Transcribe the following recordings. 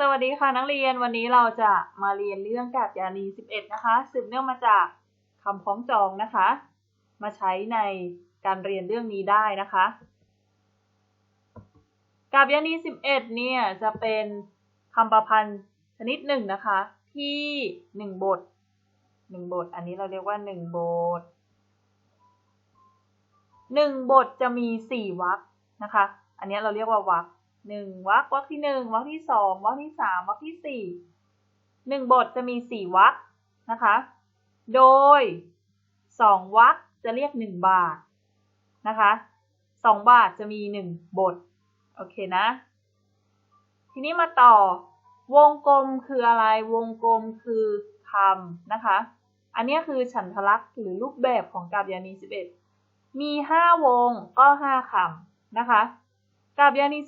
สวัสดีค่ะนักเรียนวันนี้เราจะมาเรียนเรื่องกาบยานี 11 นะคะ สืบเนื่องมาจากคำพ้องจองนะคะ มาใช้ในการเรียนเรื่องนี้ได้นะคะ กาบยานี 11 เนี่ยจะเป็นคำประพันธ์ชนิดหนึ่งนะคะ ที่หนึ่งบทหนึ่งบท อันนี้เราเรียกว่าหนึ่งบทหนึ่งบทจะมีสี่วรรคนะคะ อันนี้เราเรียกว่าวรรค หนึ่งวรรควรรคที่หนึ่งวรรคที่สองวรรคที่สามวรรคที่สี่หนึ่งบทจะมีสี่วรรคนะคะ โดยสองวรรคจะเรียกหนึ่งบาทนะคะสองบาทจะมีหนึ่งบท โอเคนะ ทีนี้มาต่อ วงกลมคืออะไร วงกลมคือคำนะคะ อันนี้คือฉันทลักษณ์หรือรูปแบบของกาบยานี11มี5วงก็5คำนะคะ กาบยานี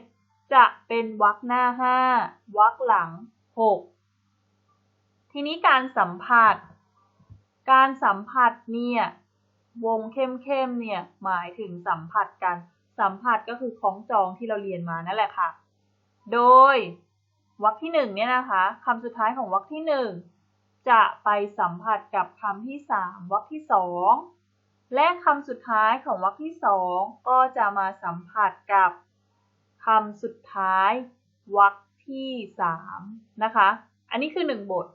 11จะเป็นวรรคหน้า5วรรคหลัง6ทีนี้การสัมผัส การสัมผัสเนี่ยวงเข้มๆเนี่ยหมายถึงสัมผัสกัน สัมผัสก็คือคล้องจองที่เราเรียนมานั่นแหละค่ะ โดยวรรคที่หนึ่งเนี่ยนะคะคำสุดท้ายของวรรคที่หนึ่งจะไปสัมผัสกับคำที่สามวรรคที่สอง และคำสุดท้ายของวรรคที่สองก็จะมาสัมผัสกับคำสุดท้ายวรรคที่สามนะคะ อันนี้คือหนึ่งบท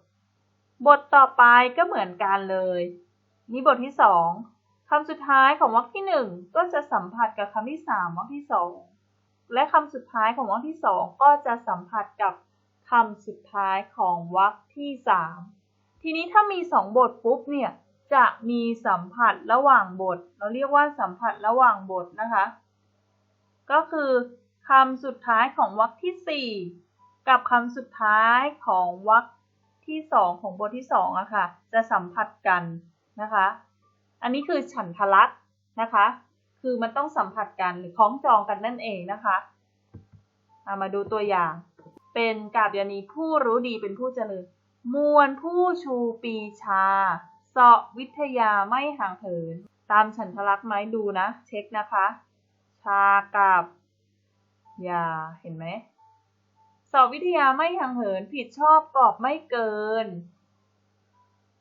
บทต่อไปก็เหมือนกันเลย นี่บทที่สองคำสุดท้ายของวรรคที่หนึ่งก็จะสัมผัสกับคำที่สามวรรคที่สองและคำสุดท้ายของวรรคที่สองก็จะสัมผัสกับคำสุดท้ายของวรรคที่สามทีนี้ถ้ามีสองบทปุ๊บเนี่ย จะมีสัมผัสระหว่างบท เราเรียกว่าสัมผัสระหว่างบทนะคะ ก็คือคำสุดท้ายของวรรคที่ 4 กับคำสุดท้ายของวรรคที่ 2 ของบทที่2อะค่ะ จะสัมผัสกันนะคะ อันนี้คือฉันทลักษณ์นะคะ คือมันต้องสัมผัสกันหรือคล้องจองกันนั่นเองนะคะามาดูตัวอย่าง เป็นกาบยานีผู้รู้ดีเป็นผู้เจริญ มวลผู้ชูปีชา เสาะวิทยาไม่ห่างเหิน ตามฉันทลักษณ์ไหมดูนะ เช็คนะคะ ชากับยาเห็นไหมสอบวิทยาไม่ห่างเหิน ผิดชอบกรอบไม่เกิน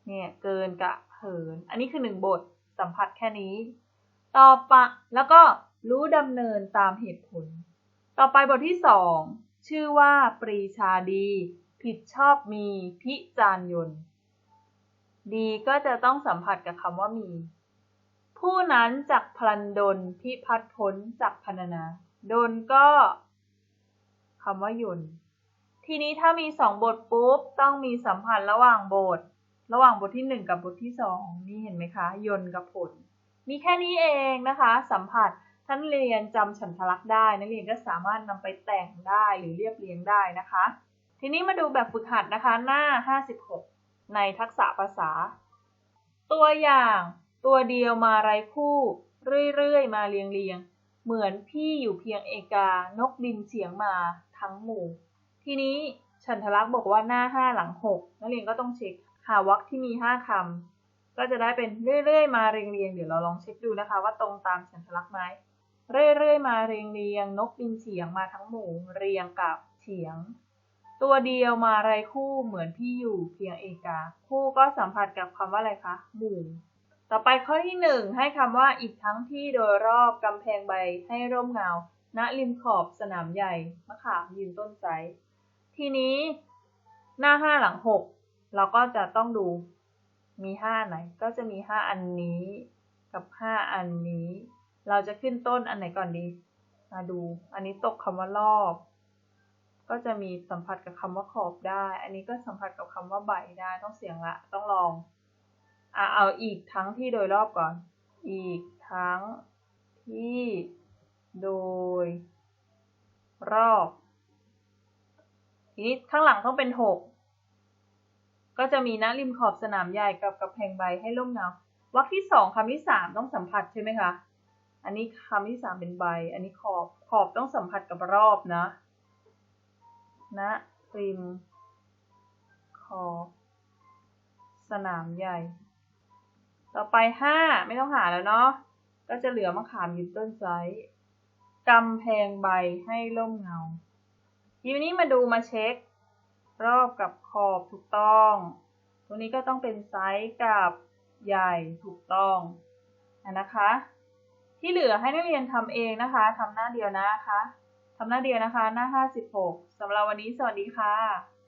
เนี่ยเกินกับเหิน อันนี้คือหนึ่งบทสัมผัสแค่นี้ ต่อปะแล้วก็รู้ดำเนินตามเหตุผล ต่อไปบทที่สองชื่อว่าปรีชาดี ผิดชอบมีพิจารยนต์ ดีก็จะต้องสัมผัสกับคำว่ามี ผู้นั้นจักพลันดนพิพัฒพ้นจักพนานาดนก็คำว่ายนทีนี้ถ้ามีสองบทปุ๊บต้องมีสัมผัสระหว่างบท ระหว่างบทที่หนึ่งกับบทที่สองนี่เห็นไหมคะ ยนกับผล มีแค่นี้เองนะคะ สัมผัสท่านเรียนจำฉันทลักษณ์ได้ นักเรียนก็สามารถนำไปแต่งได้หรือเรียบเรียงได้นะคะ ทีนี้มาดูแบบฝึกหัดนะคะหน้า 56 ในทักษะภาษา ตัวอย่าง ตัวเดียวมาไรคู่ เรื่อยๆ มาเรียงเรียง เหมือนพี่อยู่เพียงเอกา นกบินเฉียงมาทั้งหมู่ ทีนี้ฉันทลักษ์บอกว่าหน้าห้าหลังหกนักเรียนก็ต้องเช็คหาวรรคที่มีห้าคำก็จะได้เป็นเรื่อยๆ มาเรียงเรียง เดี๋ยวเราลองเช็คดูนะคะ ว่าตรงตามฉันทลักษ์ไหมเรื่อยๆ มาเรียงเรียง นกบินเฉียงมาทั้งหมู่ เรียงกับเฉียง ตัวเดียวมาไรคู่เหมือนพี่อยู่เพียงเอกา คู่ก็สัมผัสกับคำว่าอะไรคะหมู่ต่อไปข้อที่หนึ่งให้คำว่าอีกทั้งที่โดยรอบกำแพงใบให้ร่มเงาณริมขอบสนามใหญ่มะขามยืนต้นไทรทีนี้หน้าห้าหลังหกเราก็จะต้องดูมีห้าไหน ก็จะมีห้าอันนี้กับห้าอันนี้ เราจะขึ้นต้นอันไหนก่อนดี มาดู อันนี้ตกคำว่ารอบ ก็จะมีสัมผัสกับคำว่าขอบได้ อันนี้ก็สัมผัสกับคำว่าใบได้ต้องเสียงละ ต้องลองอะเอาอีกทั้งที่โดยรอบก่อน อีกทั้งที่โดยรอบทีนี้ข้างหลังต้องเป็นหกก็จะมีนะริมขอบสนามใหญ่กับกับแพงใบให้ร่มเงาวรรคที่สองคำที่สามต้องสัมผัสใช่ไหมคะ อันนี้คำที่สามเป็นใบ อันนี้ขอบขอบต้องสัมผัสกับรอบนะ ณริม ขอบสนามใหญ่ ต่อไปห้าไม่ต้องหาแล้วเนาะ ก็จะเหลือมะขามยืนต้นไซส์กำแพงใบให้ร่มเงา ทีนี้มาดูมาเช็ค รอบกับขอบถูกต้อง ตรงนี้ก็ต้องเป็นไซส์กับใหญ่ถูกต้องนะคะ ที่เหลือให้นักเรียนทำเองนะคะทำหน้าเดียวนะคะ ทำหน้าเดียวนะคะ หน้า 56สำหรับวันนี้สวัสดีค่ะ